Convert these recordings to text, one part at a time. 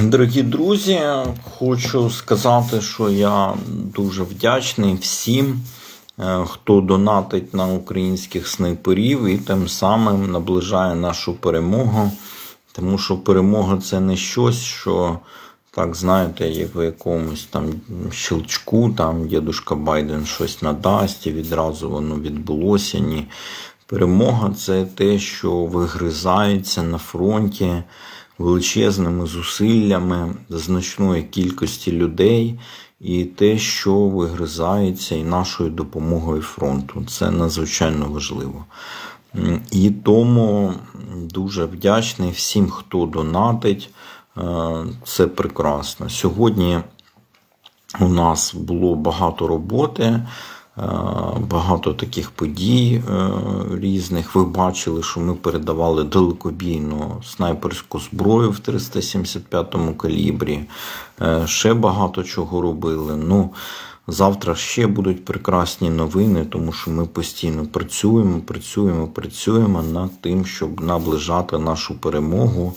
Дорогі друзі, хочу сказати, що я дуже вдячний всім, е, хто донатить на українських снайперів і тим самим наближає нашу перемогу. Тому що перемога це не щось, що, так знаєте, як в якомусь там щелчку, там дідушка Байден щось надасть і відразу воно відбулося. Ні. Перемога це те, що вигризається на фронті величезними зусиллями значної кількості людей, і те, що вигризається і нашою допомогою фронту. Це надзвичайно важливо. І тому дуже вдячний всім, хто донатить. Е, Це прекрасно. Сьогодні у нас було багато роботи, багато таких подій е, різних. Ви бачили, що ми передавали далекобійну снайперську зброю в 375 калібрі. Е, Ще багато чого робили. Ну, Завтра ще будуть прекрасні новини, тому що ми постійно працюємо, працюємо, працюємо над тим, щоб наближати нашу перемогу.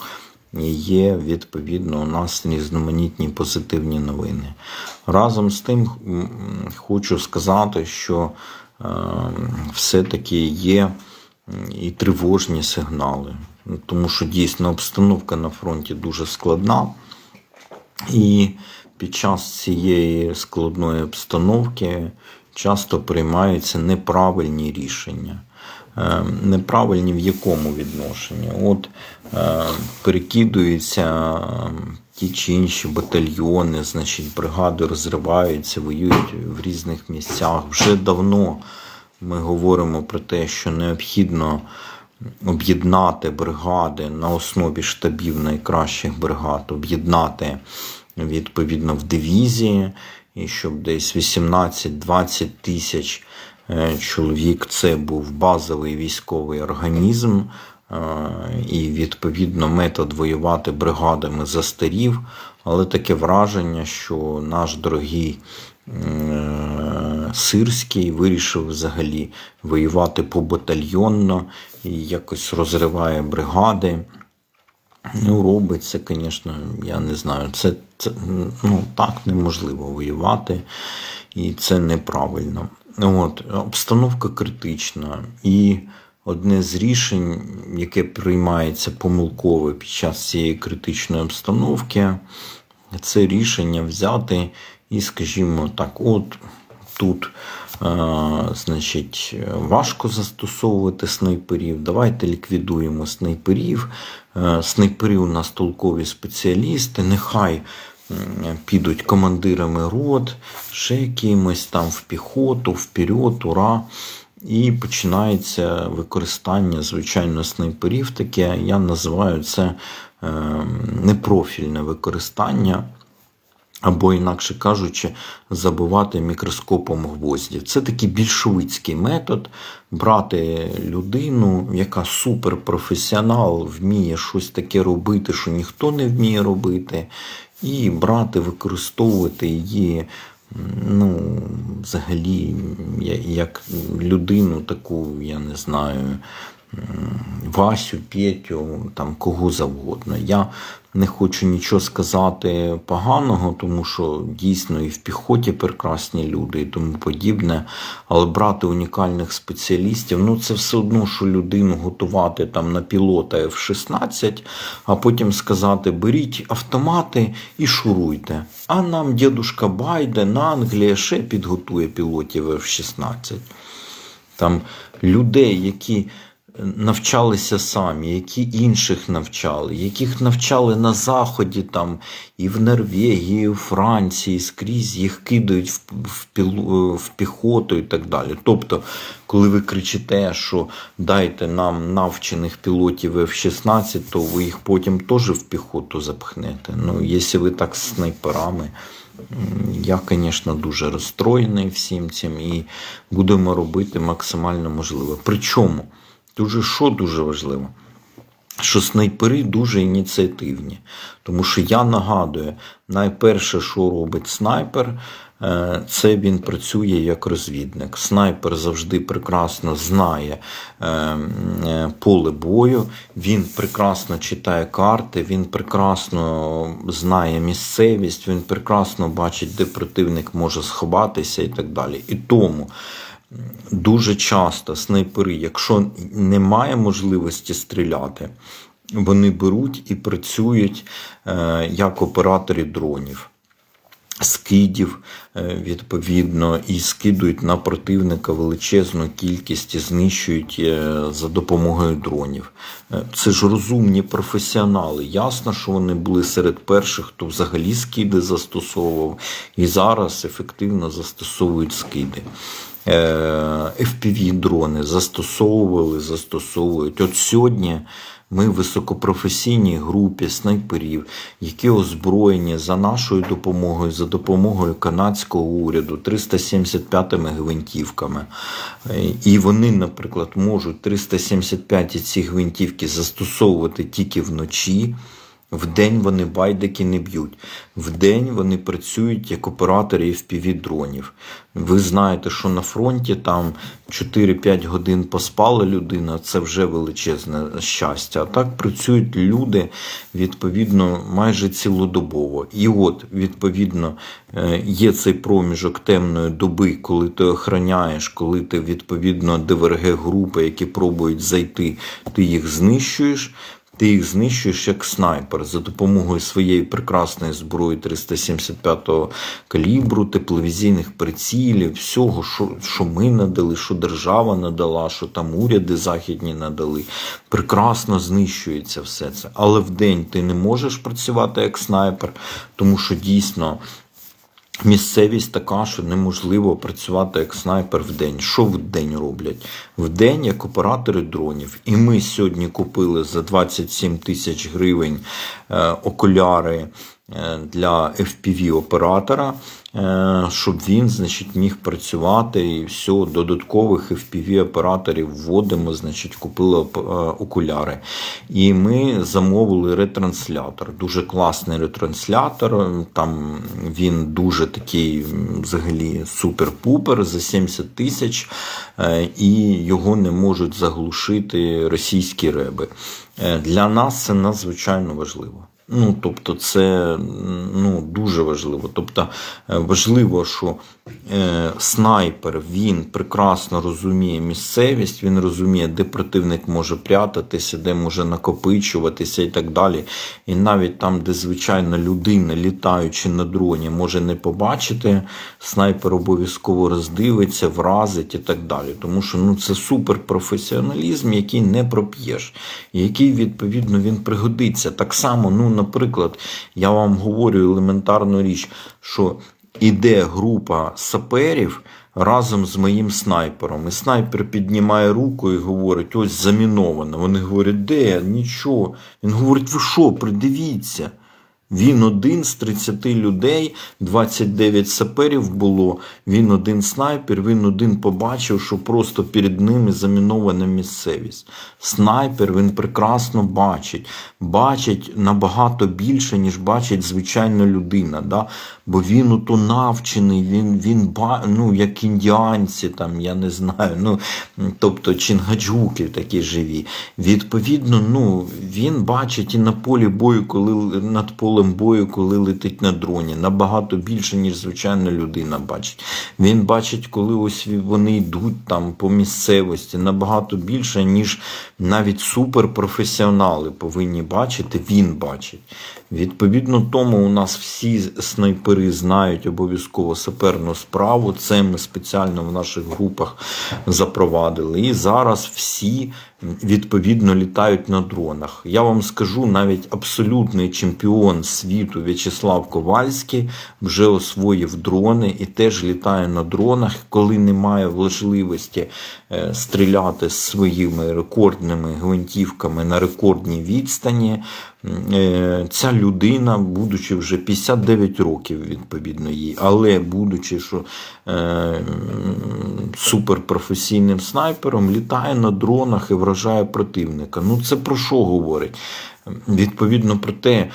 Є відповідно у нас різноманітні позитивні новини. Разом з тим хочу сказати, що е, все-таки є і тривожні сигнали, тому що дійсно обстановка на фронті дуже складна. І під час цієї складної обстановки часто приймаються неправильні рішення. Е, Неправильні в якому відношенні? От е, перекидуються е, ті чи інші батальйони, значить, бригади розриваються, воюють в різних місцях. Вже давно ми говоримо про те, що необхідно об'єднати бригади на основі штабів найкращих бригад, об'єднати відповідно в дивізії, і щоб десь 18-20 тисяч чоловік це був базовий військовий організм. е, І відповідно метод воювати бригадами застарів, але таке враження, що наш дорогий е, Сирський вирішив взагалі воювати побатальйонно і якось розриває бригади. Ну, робить це, звісно, я не знаю. Це, це ну, так неможливо воювати, і це неправильно. От, обстановка критична. І одне з рішень, яке приймається помилково під час цієї критичної обстановки, це рішення взяти і, скажімо так, от тут. е, Значить, важко застосовувати снайперів. Давайте ліквідуємо снайперів. Е, Снайпери у нас толкові спеціалісти. Нехай підуть командирами рот, ще якимось там в піхоту, вперед, ура. І починається використання, звичайно, снайперів. Таке я називаю це е, непрофільне використання. Або, інакше кажучи, забивати мікроскопом гвоздів. Це такий більшовицький метод брати людину, яка суперпрофесіонал, вміє щось таке робити, що ніхто не вміє робити, і брати, використовувати її. Ну, взагалі, як людину таку, я не знаю, Васю, Петю, там кого завгодно. Я не хочу нічого сказати поганого, тому що дійсно і в піхоті прекрасні люди і тому подібне. Але брати унікальних спеціалістів, ну це все одно, що людину готувати там на пілота F-16, а потім сказати: беріть автомати і шуруйте. А нам дідушка Байден, Англія ще підготує пілотів F-16 там людей, які навчалися самі, які інших навчали, яких навчали на Заході, там, і в Норвегії, і в Франції, скрізь їх кидають в, в, в піхоту і так далі. Тобто, коли ви кричите, що дайте нам навчених пілотів F-16, то ви їх потім теж в піхоту запхнете. Ну, якщо ви так з снайперами. Я, звісно, дуже розстроєний всім цим і будемо робити максимально можливе. Причому, дуже що дуже важливо, що снайпери дуже ініціативні. Тому що я нагадую, найперше, що робить снайпер, е, це він працює як розвідник. Снайпер завжди прекрасно знає е, е, поле бою, він прекрасно читає карти, він прекрасно знає місцевість, він прекрасно бачить, де противник може сховатися і так далі. І тому. Дуже часто снайпери, якщо немає можливості стріляти, вони беруть і працюють е, як оператори дронів, скидів, е, відповідно, і скидують на противника величезну кількість і знищують е, за допомогою дронів. Це ж розумні професіонали. Ясно, що вони були серед перших, хто взагалі скиди застосовував, і зараз ефективно застосовують скиди. Fpv дрони застосовували, застосовують. От сьогодні ми в високопрофесійній групі снайперів, які озброєні за нашою допомогою, за допомогою канадського уряду 375 гвинтівками. Е, І вони, наприклад, можуть 375 ці гвинтівки застосовувати тільки вночі. Вдень вони байдики не б'ють. Вдень вони працюють як оператори fpv дронів. Ви знаєте, що на фронті там 4-5 годин поспала людина, це вже величезне щастя. А так працюють люди відповідно майже цілодобово. І от, відповідно, е, є цей проміжок темної доби, коли ти охороняєш, коли ти відповідно ДВРГ групи, які пробують зайти, ти їх знищуєш. Ти їх знищуєш як снайпер за допомогою своєї прекрасної зброї 375-го калібру, тепловізійних прицілів, всього, що, що ми надали, що держава надала, що там уряди західні надали. Прекрасно знищується все це. Але вдень ти не можеш працювати як снайпер, тому що дійсно. Місцевість така, що неможливо працювати як снайпер в день. Що в день роблять? В день як оператори дронів. І ми сьогодні купили за 27 тисяч гривень е, окуляри для FPV-оператора, е, щоб він значить, міг працювати і все, додаткових FPV-операторів вводимо, значить, купили е, окуляри. І ми замовили ретранслятор. Дуже класний ретранслятор. Там він дуже такий взагалі супер-пупер за 70 тисяч, е, і його не можуть заглушити російські реби. Е, Для нас це надзвичайно важливо. Ну, тобто, це ну, дуже важливо. Тобто, е, важливо, що е, снайпер він прекрасно розуміє місцевість, він розуміє, де противник може прятатися, де може накопичуватися і так далі. І навіть там, де звичайна людина, літаючи на дроні, може не побачити, снайпер обов'язково роздивиться, вразить і так далі. Тому що ну, це суперпрофесіоналізм, який не проп'єш, який, відповідно, він пригодиться. Так само, ну, наприклад, я вам говорю елементарну річ, що іде група саперів разом з моїм снайпером. І снайпер піднімає руку і говорить: ось заміновано. Вони говорять, де? Нічого. Він говорить, ви що, придивіться. Він один з 30 людей, 29 саперів було. Він один снайпер, він один побачив, що просто перед ними замінована місцевість. Снайпер він прекрасно бачить, бачить набагато більше, ніж бачить звичайна людина. Да? Бо він ото навчений, він, він ну, як індіанці, там, я не знаю, ну, тобто чингаджуки такі живі. Відповідно, ну, він бачить і на полі бою, коли над полем бою, коли летить на дроні, набагато більше, ніж звичайна людина бачить. Він бачить, коли ось вони йдуть там по місцевості, набагато більше, ніж навіть суперпрофесіонали повинні бачити, він бачить. Відповідно тому у нас всі снайпери знають обов'язково саперну справу. Це ми спеціально в наших групах запровадили. І зараз всі відповідно літають на дронах. Я вам скажу, навіть абсолютний чемпіон світу В'ячеслав Ковальський вже освоїв дрони і теж літає на дронах, коли немає можливості е, стріляти з своїми рекордними гвинтівками на рекордній відстані. Е, ця людина, будучи вже 59 років, відповідно їй, але будучи, що е, суперпрофесійним снайпером, літає на дронах і вражає противника. Ну це про що говорить? Відповідно про те,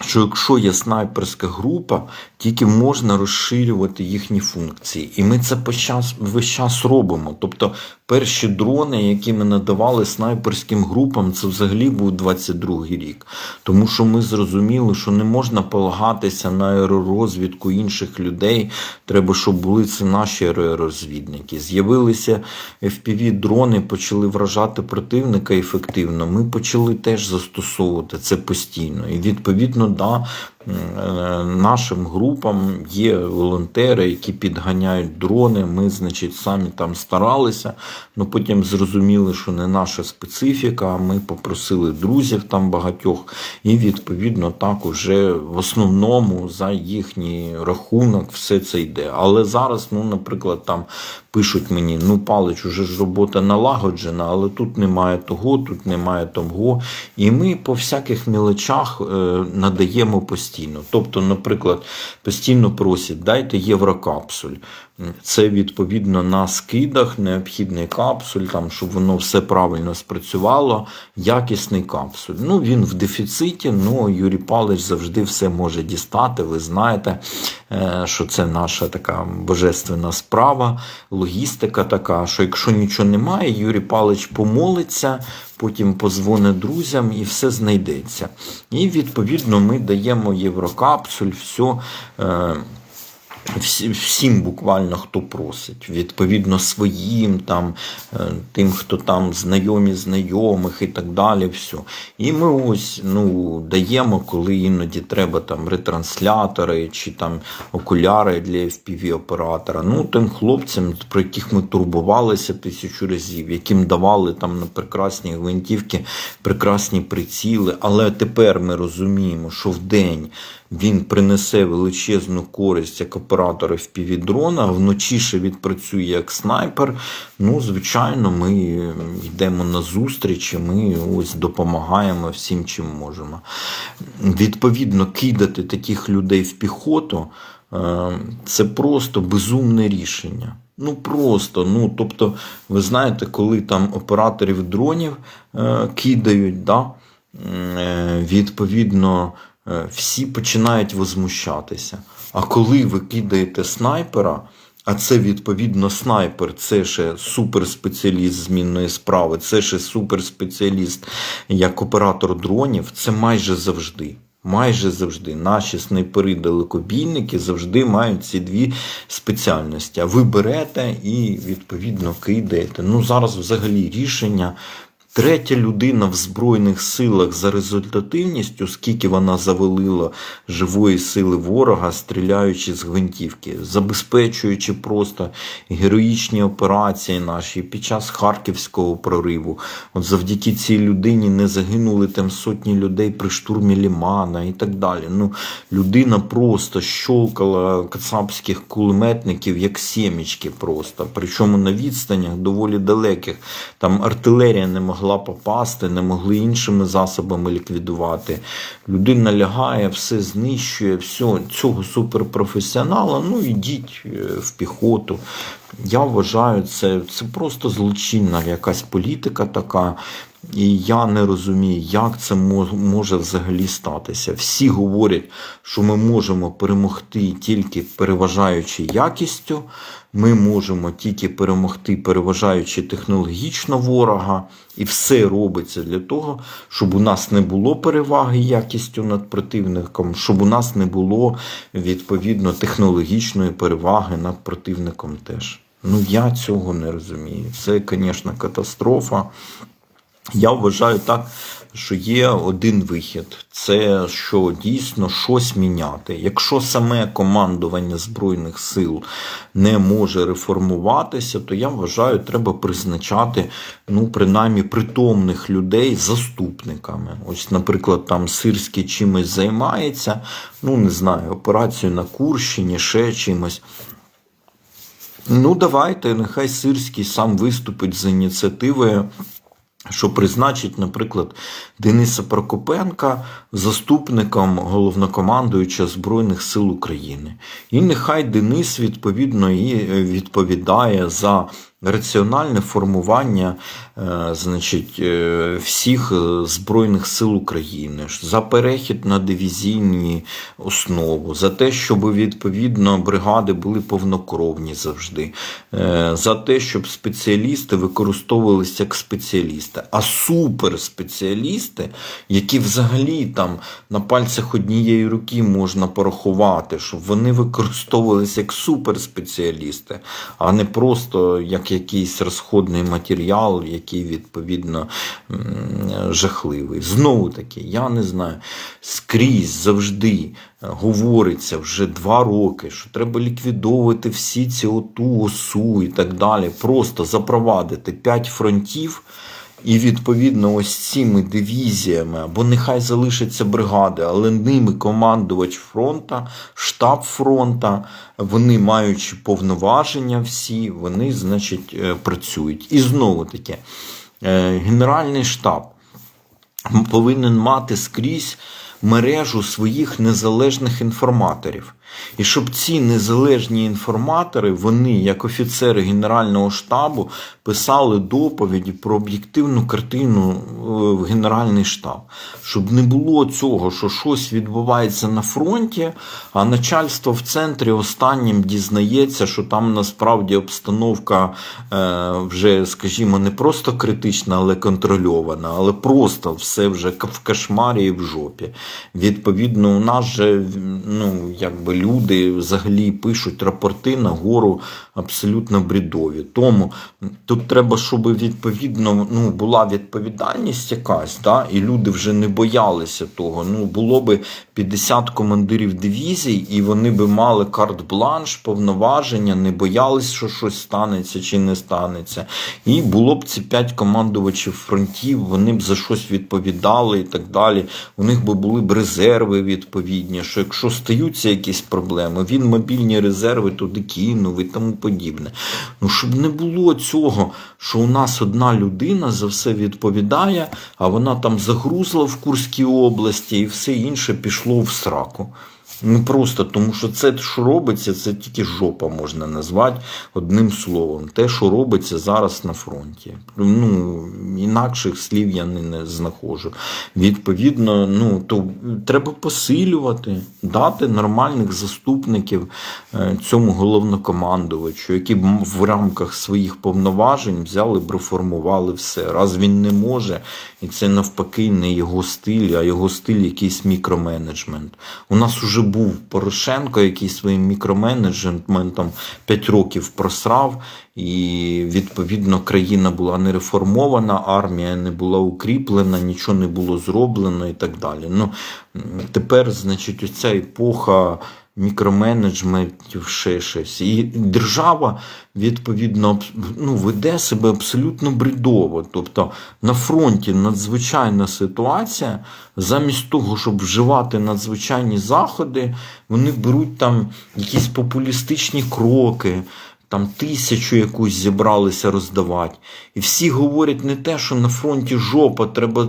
що якщо є снайперська група, тільки можна розширювати їхні функції. І ми це по весь час робимо. Тобто перші дрони, які ми надавали снайперським групам, це взагалі був 22-й рік. Тому що ми зрозуміли, що не можна полагатися на аеророзвідку інших людей. Треба, щоб були це наші аеророзвідники. З'явилися FPV-дрони, почали вражати противника ефективно. Ми почали теж застосовувати це постійно. І відповідно, да, нашим групам є волонтери, які підганяють дрони. Ми, значить, самі там старалися, але потім зрозуміли, що не наша специфіка. Ми попросили друзів там багатьох, і відповідно так уже в основному за їхній рахунок все це йде. Але зараз, ну, наприклад, там пишуть мені: ну, Палич, уже ж робота налагоджена, але тут немає того, тут немає того. І ми по всяких мілочах е, надаємо постійно. Тобто, наприклад, постійно просять, дайте єврокапсуль. Це відповідно на скидах, необхідний капсуль, там, щоб воно все правильно спрацювало, якісний капсуль. Ну, він в дефіциті, ну Юрій Палич завжди все може дістати. Ви знаєте, е, що це наша така божественна справа, логістика така, що якщо нічого немає, Юрій Палич помолиться. Потім позвонить друзям і все знайдеться. І відповідно ми даємо єврокапсуль, все. Е, всім буквально хто просить, відповідно своїм, там, е, тим, хто там знайомі знайомих і так далі. Все. І ми ось ну, даємо, коли іноді треба там ретранслятори чи там окуляри для FPV-оператора. Ну, тим хлопцям, про яких ми турбувалися тисячу разів, яким давали там на прекрасні гвинтівки, прекрасні приціли. Але тепер ми розуміємо, що в день він принесе величезну користь як оператор FPV-дрона, вночі ще відпрацює як снайпер. Ну, звичайно, ми йдемо на зустріч, і ми ось допомагаємо всім, чим можемо. Відповідно, кидати таких людей в піхоту е, це просто безумне рішення. Ну просто, ну тобто, ви знаєте, коли там операторів дронів е, кидають, да, е, відповідно, всі починають возмущатися. А коли ви кидаєте снайпера, а це відповідно снайпер, це ще суперспеціаліст змінної справи, це ще суперспеціаліст як оператор дронів, це майже завжди. Майже завжди наші снайпери-далекобійники завжди мають ці дві спеціальності. А ви берете і відповідно кидаєте. Ну зараз взагалі рішення. Третя людина в Збройних силах за результативністю, скільки вона завалила живої сили ворога, стріляючи з гвинтівки, забезпечуючи просто героїчні операції наші під час харківського прориву. От завдяки цій людині не загинули там сотні людей при штурмі Лімана і так далі. Ну, людина просто щолкала кацапських кулеметників як сімечки просто. Причому на відстанях доволі далеких. Там артилерія не могла попасти, не могли іншими засобами ліквідувати. Людина лягає, все знищує, все, цього суперпрофесіонала, ну ідіть е, в піхоту. Я вважаю, це, це просто злочинна якась політика така. І я не розумію, як це може взагалі статися. Всі говорять, що ми можемо перемогти тільки переважаючи якістю, ми можемо тільки перемогти, переважаючи технологічно ворога, і все робиться для того, щоб у нас не було переваги якістю над противником, щоб у нас не було відповідно технологічної переваги над противником теж. Ну я цього не розумію. Це, звісно, катастрофа. Я вважаю так, що є один вихід: це що дійсно щось міняти. Якщо саме командування Збройних сил не може реформуватися, то я вважаю, треба призначати ну, принаймні притомних людей заступниками. Ось, наприклад, там Сирський чимось займається, ну не знаю, операцією на Курщині, ще чимось. Ну, давайте, нехай Сирський сам виступить з ініціативою що призначить, наприклад, Дениса Прокопенка заступником головнокомандуюча Збройних сил України. І нехай Денис відповідно і е, відповідає за раціональне формування е, значить, е, всіх е, Збройних сил України, за перехід на дивізійні основу, за те, щоб відповідно бригади були повнокровні завжди, за те, щоб спеціалісти використовувалися як спеціалісти, а суперспеціалісти, які взагалі там на пальцях однієї руки можна порахувати, щоб вони використовувалися як суперспеціалісти, а не просто як якийсь розходний матеріал, який відповідно жахливий. Знову таки, я не знаю, скрізь завжди е, говориться вже два роки, що треба ліквідовувати всі ці оту осу і так далі. Просто запровадити п'ять фронтів. І відповідно ось цими дивізіями, або нехай залишаться бригади, але ними командувач фронта, штаб фронта, вони маючи повноваження всі, вони, значить, е, працюють. І знову таки, е, Генеральний штаб повинен мати скрізь мережу своїх незалежних інформаторів. І щоб ці незалежні інформатори, вони, як офіцери Генерального штабу, писали доповіді про об'єктивну картину е, в Генеральний штаб. Щоб не було цього, що щось відбувається на фронті, а начальство в центрі останнім дізнається, що там насправді обстановка е, вже, скажімо, не просто критична, але контрольована, але просто все вже в кошмарі і в жопі. Відповідно, у нас же ну, якби люди взагалі пишуть рапорти на гору абсолютно бредові. Тому тут треба, щоб відповідно ну, була відповідальність якась, да, і люди вже не боялися того. Ну, було би 50 командирів дивізій, і вони би мали карт-бланш, повноваження, не боялись, що щось станеться чи не станеться. І було б ці 5 командувачів фронтів, вони б за щось відповідали і так далі. У них би були б резерви відповідні, що якщо стаються якісь проблеми, він мобільні резерви туди кинув і тому подібне. Ну, щоб не було цього, що у нас одна людина за все відповідає, а вона там загрузла в Курській області і все інше пішло в сраку. Ну просто тому, що це, що робиться, це тільки жопа можна назвати одним словом. Те, що робиться зараз на фронті. Ну, інакших слів я не, не знаходжу. Відповідно, ну, то треба посилювати, дати нормальних заступників е, цьому головнокомандувачу, які б в рамках своїх повноважень взяли б реформували все. Раз він не може, і це навпаки не його стиль, а його стиль якийсь мікроменеджмент. У нас уже був Порошенко, який своїм мікроменеджментом 5 років просрав, і відповідно країна була не реформована, армія не була укріплена, нічого не було зроблено і так далі. Ну, тепер, значить, оця епоха мікроменеджментів, ще щось. І держава, відповідно, ну, веде себе абсолютно бредово. Тобто на фронті надзвичайна ситуація, замість того, щоб вживати надзвичайні заходи, вони беруть там якісь популістичні кроки. Там тисячу якусь зібралися роздавати. І всі говорять не те, що на фронті жопа, треба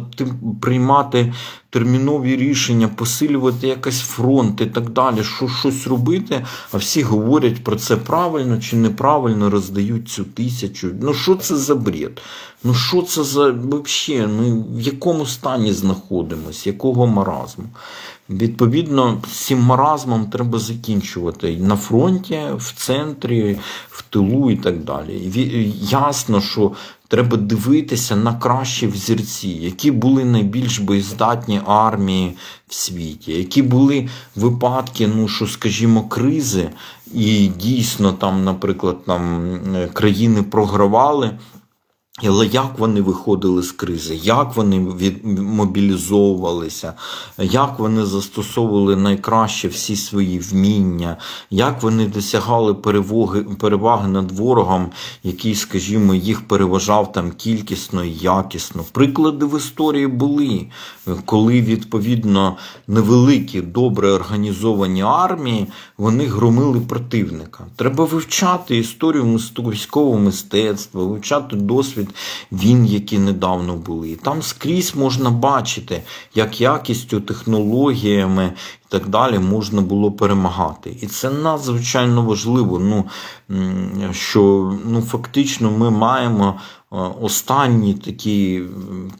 приймати термінові рішення, посилювати якось фронт і так далі, що щось робити. А всі говорять про це правильно чи неправильно, роздають цю тисячу. Ну що це за бред? Ну що це за взагалі? Ми в якому стані знаходимося? Якого маразму? Відповідно, цим маразмом треба закінчувати на фронті, в центрі, в тилу і так далі. Ясно, що треба дивитися на кращі взірці, які були найбільш боєздатні армії в світі, які були випадки, ну що, скажімо, кризи, і дійсно там, наприклад, там е, країни програвали. Але як вони виходили з кризи, як вони мобілізовувалися, як вони застосовували найкраще всі свої вміння, як вони досягали переваги, переваги над ворогом, який, скажімо, їх переважав там кількісно і якісно. Приклади в історії були, коли відповідно невеликі, добре організовані армії вони громили противника. Треба вивчати історію військового мистецтва, вивчати досвід досвід він, які недавно були. І там скрізь можна бачити, як якістю, технологіями так далі можна було перемагати. І це надзвичайно важливо. Ну, що ну, фактично ми маємо е, останній такий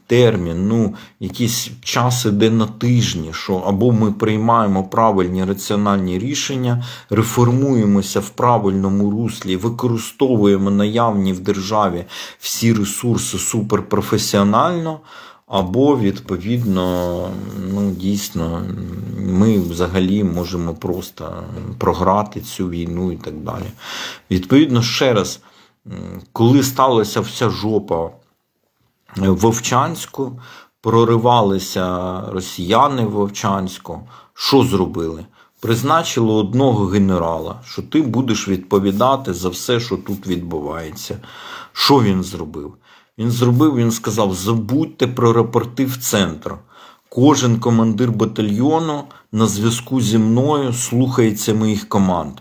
термін, ну, якісь час іде на тижні, що або ми приймаємо правильні раціональні рішення, реформуємося в правильному руслі, використовуємо наявні в державі всі ресурси суперпрофесіонально. Або, відповідно, ну, дійсно, ми взагалі можемо просто програти цю війну і так далі. Відповідно, ще раз, коли сталася вся жопа в Вовчанську, проривалися росіяни в Вовчанську, що зробили? Призначили одного генерала, що ти будеш відповідати за все, що тут відбувається. Що він зробив? Він зробив, він сказав: забудьте про рапорти в центр. Кожен командир батальйону на зв'язку зі мною слухається моїх команд.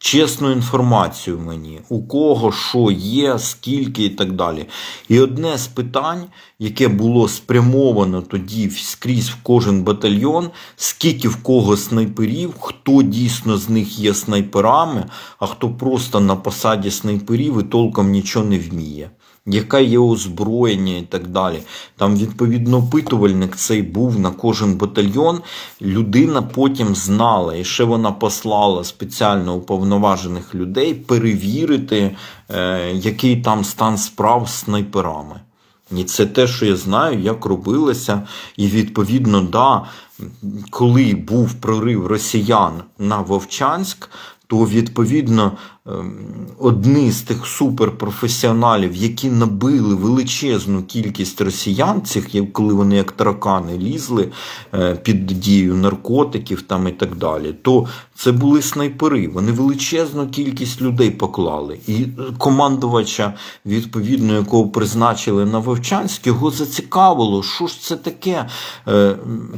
Чесну інформацію мені, у кого що є, скільки і так далі. І одне з питань, яке було спрямовано тоді скрізь в кожен батальйон, скільки в кого снайперів, хто дійсно з них є снайперами, а хто просто на посаді снайперів і толком нічого не вміє. Яке є озброєння і так далі. Там, відповідно, опитувальник цей був на кожен батальйон. Людина потім знала, і ще вона послала спеціально уповноважених людей перевірити, е, який там стан справ з снайперами. І це те, що я знаю, як робилося. І відповідно, да, коли був прорив росіян на Вовчанськ, то відповідно одні з тих суперпрофесіоналів, які набили величезну кількість росіян, цих, коли вони як таракани лізли е, під дією наркотиків там і так далі, то це були снайпери. Вони величезну кількість людей поклали. І командувача, відповідно, якого призначили на Вовчанськ, його зацікавило, що ж це таке, Е,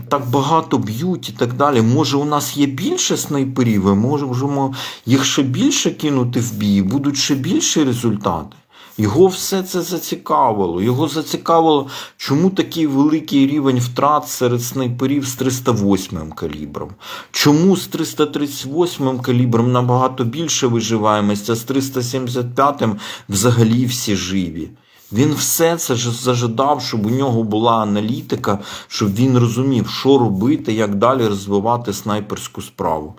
так багато б'ють і так далі. Може, у нас є більше снайперів, і можемо їх ще більше кинути в бій, будуть ще більші результати. Його все це зацікавило. Його зацікавило, чому такий великий рівень втрат серед снайперів з 308 калібром. Чому з 338 калібром набагато більше виживаємося, а з 375 взагалі всі живі. Він все це ж зажадав, щоб у нього була аналітика, щоб він розумів, що робити, як далі розвивати снайперську справу.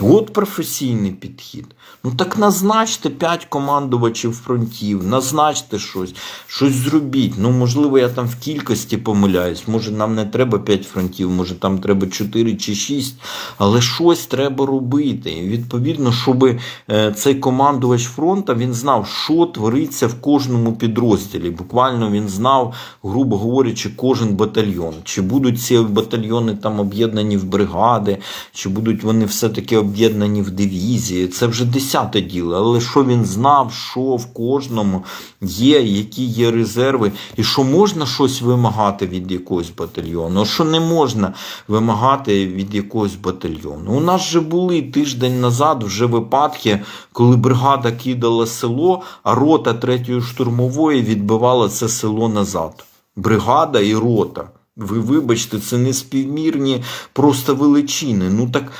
От професійний підхід. Ну так назначте 5 командувачів фронтів, назначте щось, щось зробіть. Ну, можливо, я там в кількості помиляюсь. Може, нам не треба 5 фронтів, може там треба 4 чи 6, але щось треба робити. І відповідно, щоб е, цей командувач фронту він знав, що твориться в кожному підрозділі. Буквально він знав, грубо говорячи, кожен батальйон. Чи будуть ці батальйони там об'єднані в бригади, чи будуть вони все-таки об'єднані в дивізії. Це вже десяте діло. Але що він знав, що в кожному є, які є резерви, і що можна щось вимагати від якогось батальйону, а що не можна вимагати від якогось батальйону. У нас же були тиждень назад вже випадки, коли бригада кидала село, а рота третьої штурмової відбивала це село назад. Бригада і рота. Ви вибачте, це не співмірні просто величини. Ну так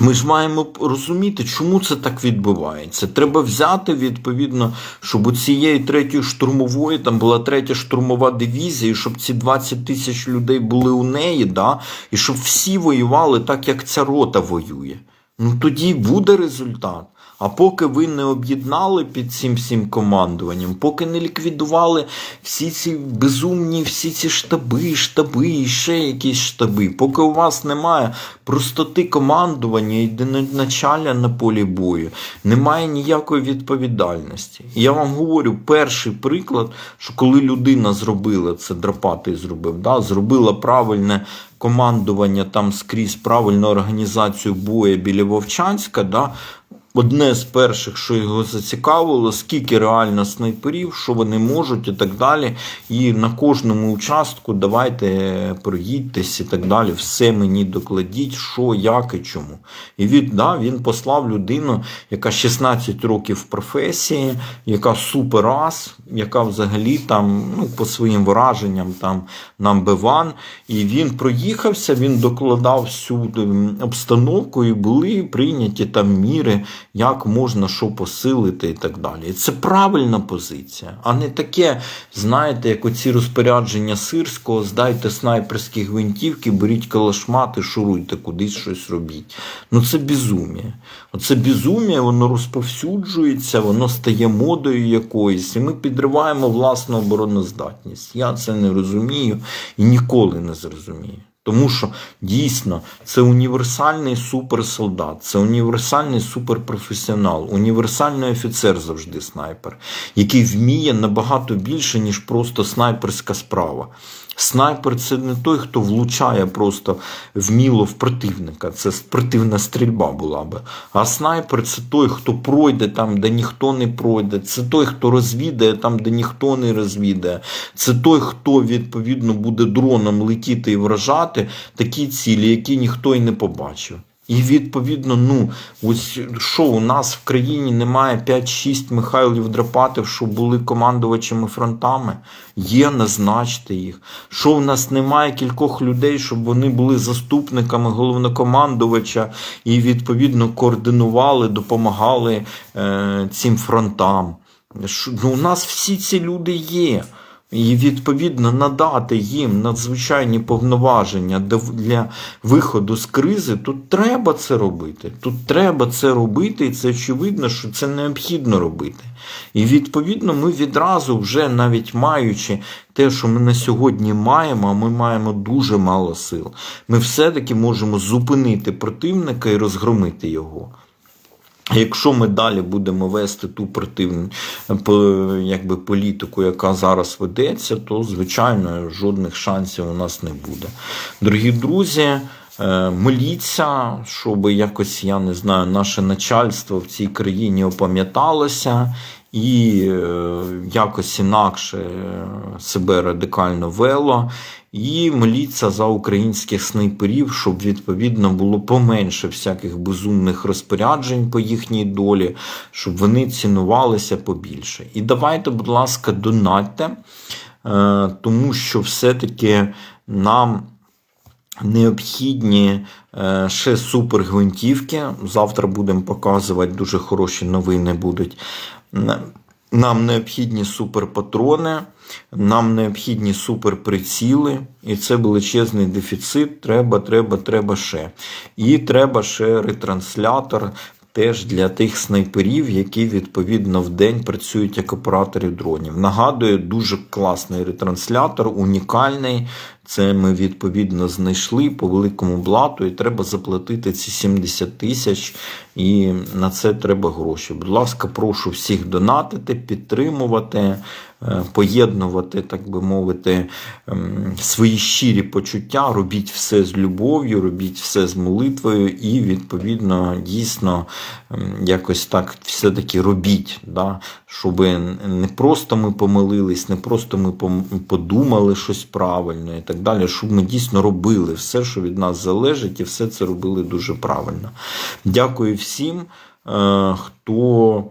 ми ж маємо розуміти, чому це так відбувається. Треба взяти відповідно, щоб у цієї третьої штурмової там була третя штурмова дивізія, і щоб ці 20 тисяч людей були у неї, да, і щоб всі воювали так, як ця рота воює. Ну тоді буде результат. А поки ви не об'єднали під цим всім командуванням, поки не ліквідували всі ці безумні, всі ці штаби, штаби і ще якісь штаби, поки у вас немає простоти командування і началя на полі бою, немає ніякої відповідальності. Я вам говорю, перший приклад, що коли людина зробила це, драпатий зробив, да, зробила правильне командування там скрізь правильну організацію бою біля Вовчанська, да, одне з перших, що його зацікавило, скільки реально снайперів, що вони можуть і так далі. І на кожному участку давайте проїдьтесь і так далі. Все мені докладіть, що, як і чому. І він, да, він послав людину, яка 16 років в професії, яка суперас, яка взагалі там, ну, по своїм враженням там number one. І він проїхався, він докладав всю обстановку, і були прийняті там міри, як можна що посилити і так далі. Це правильна позиція, а не таке, знаєте, як оці розпорядження сирського, здайте снайперські гвинтівки, беріть калашмати, шуруйте кудись щось робіть. Ну це безумія. Оце безумія, воно розповсюджується, воно стає модою якоюсь, і ми підриваємо власну обороноздатність. Я це не розумію і ніколи не зрозумію. Тому що дійсно це універсальний суперсолдат, це універсальний суперпрофесіонал, універсальний офіцер завжди снайпер, який вміє набагато більше, ніж просто снайперська справа. Снайпер це не той, хто влучає просто вміло в противника. Це спортивна стрільба була би. А снайпер це той, хто пройде там, де ніхто не пройде. Це той, хто розвідає там, де ніхто не розвідає. Це той, хто відповідно буде дроном летіти і вражати такі цілі, які ніхто й не побачив. І відповідно, ну ось що у нас в країні немає 5-6 Михайлів Драпатів, що були командувачами фронтами. Є, назначте їх. Що в нас немає кількох людей, щоб вони були заступниками головнокомандувача і відповідно координували, допомагали е, цим фронтам. Що, ну, у нас всі ці люди є. І відповідно надати їм надзвичайні повноваження для виходу з кризи, тут треба це робити. Тут треба це робити, і це очевидно, що це необхідно робити. І відповідно ми відразу, вже навіть маючи те, що ми на сьогодні маємо, а ми маємо дуже мало сил, ми все-таки можемо зупинити противника і розгромити його. Якщо ми далі будемо вести ту противну якби, політику, яка зараз ведеться, то звичайно жодних шансів у нас не буде. Дорогі друзі, е, моліться, щоб якось, я не знаю, наше начальство в цій країні опам'яталося і е, якось інакше себе радикально вело. І моліться за українських снайперів, щоб відповідно було поменше всяких безумних розпоряджень по їхній долі, щоб вони цінувалися побільше. І давайте, будь ласка, донатьте, е, тому що все-таки нам. Необхідні е, ще супергвинтівки. Завтра будемо показувати дуже хороші новини будуть. Нам необхідні суперпатрони, нам необхідні суперприціли, і це величезний дефіцит. Треба, треба, треба ще. І треба ще ретранслятор теж для тих снайперів, які відповідно в день працюють як оператори дронів. Нагадую, дуже класний ретранслятор, унікальний. Це ми відповідно знайшли по великому блату, і треба заплатити ці 70 тисяч, і на це треба гроші. Будь ласка, прошу всіх донатити, підтримувати. Е, поєднувати, так би мовити, ем, свої щирі почуття, робіть все з любов'ю, робіть все з молитвою, і, відповідно, дійсно ем, якось так все-таки робіть, да? щоб не просто ми помилились, не просто ми подумали щось правильно і так далі, щоб ми дійсно робили все, що від нас залежить, і все це робили дуже правильно. Дякую всім, е, хто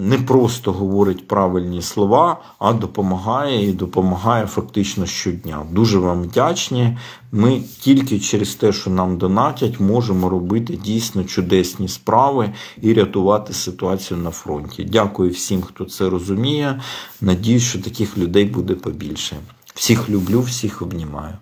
не просто говорить правильні слова, а допомагає і допомагає фактично щодня. Дуже вам вдячні. Ми тільки через те, що нам донатять, можемо робити дійсно чудесні справи і рятувати ситуацію на фронті. Дякую всім, хто це розуміє. Надіюсь, що таких людей буде побільше. Всіх люблю, всіх обнімаю.